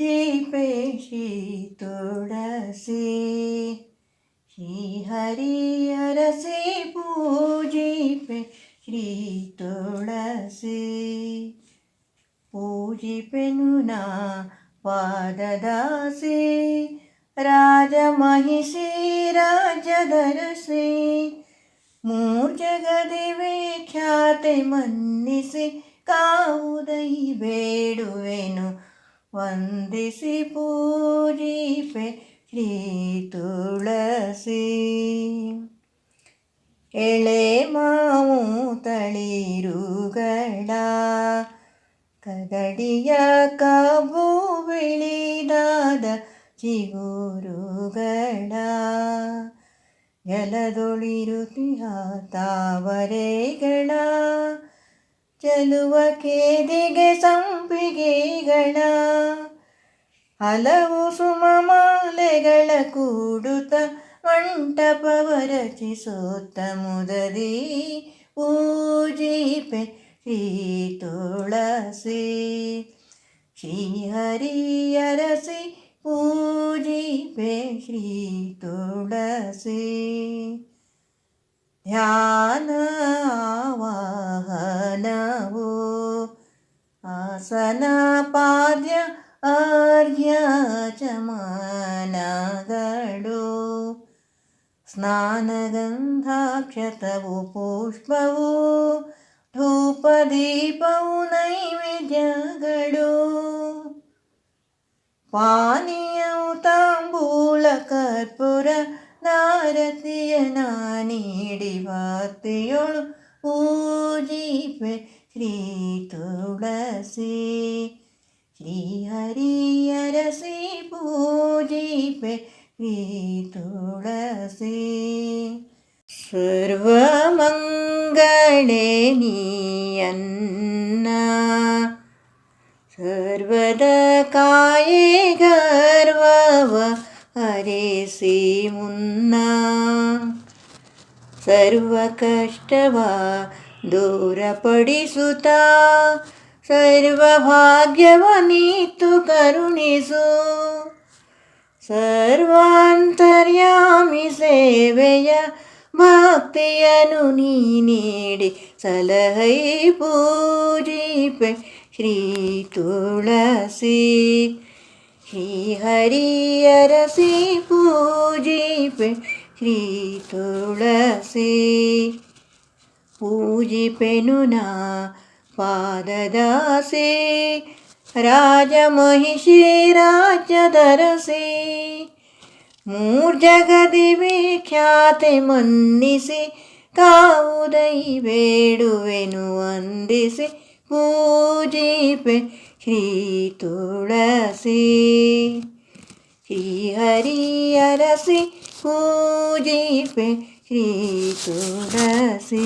पूजीपे श्री तुळसे श्री पूजी पूजिपे श्री तुळसे पूजीपेणुना पाददासे राजमहिषे राजधरसे मूर् जगदे ख्याते मन्निसे। काउदयि भेडुवे വന്ദിസി പൂരീപെ ശ്രീ തുളസി എളേ മാവൂ തളിരുകള കകടിയ കാബു വിളിದಾದ ಚಿಗುರುಗಳ ಜಲದೊಳಿರುತಿಹ ತಾವರೆಗಳ ಚೆಲುವ ಕೇದಿಗೆ ಸಂ ಕಿವಿಗೆ ಗಣ ಹಲವು ಸುಮಮಾಲೆಗಳ ಕೂಡುತ್ತ ಮಂಟಪವ ರಚಿಸೋತ್ತ ಮುದರಿ ಪೂಜಿಪೆ ಶ್ರೀ ತುಳಸಿ ಶ್ರೀಹರಿಯರಸಿ ಪೂಜಿಪೆ ಶ್ರೀ ತುಳಸಿ ಧ್ಯಾನ सनापाद्य आर्य चमानगडो स्नानगन्धाक्षतौ पुष्पवो धूपदीपौ नैवेद्य गडो पानीयौ ताम्बूलकर्पुर नारसियनानिडिबात्रयो पूजीपे ശ്രീ തുളസി ശ്രീ ഹരിയരസി പൂജിപ്പെ ശ്രീ തുളസി സർവമംഗളേ നീയന്ന സർവദകായേ ഗർവവ ഹരേസി മുന്ന സർവകഷ്ടവാ ದೂರಪಡಿಸುತ್ತಾ ಸರ್ವ ಭಾಗ್ಯವನೀತು ಕರುಣಿಸು ಸರ್ವಾಂತರ್ಯಾಮಿ ಸೇವೆಯ ಭಕ್ತಿಯನು ನೀ ನೀಡಿ ಸಲಹೈ ಪೂಜಿಪೆ ಶ್ರೀ ತುಳಸಿ ಶ್ರೀ ಹರಿಯರಸಿ ಪೂಜಿಪೆ ಶ್ರೀ ತುಳಸಿ పూజిపెనునా పాదదాసే రాజమహిషి రాజదరసే మూర్జగది విఖ్యాతి మన్నిసి కావుదై వేడువెను అందిసి పూజిపే ಶ್ರೀ ತುಳಸಿ ಶ್ರೀಹರಿಯರಸಿ ಪೂಜಿಪೆ ಶ್ರೀ ತುಳಸಿ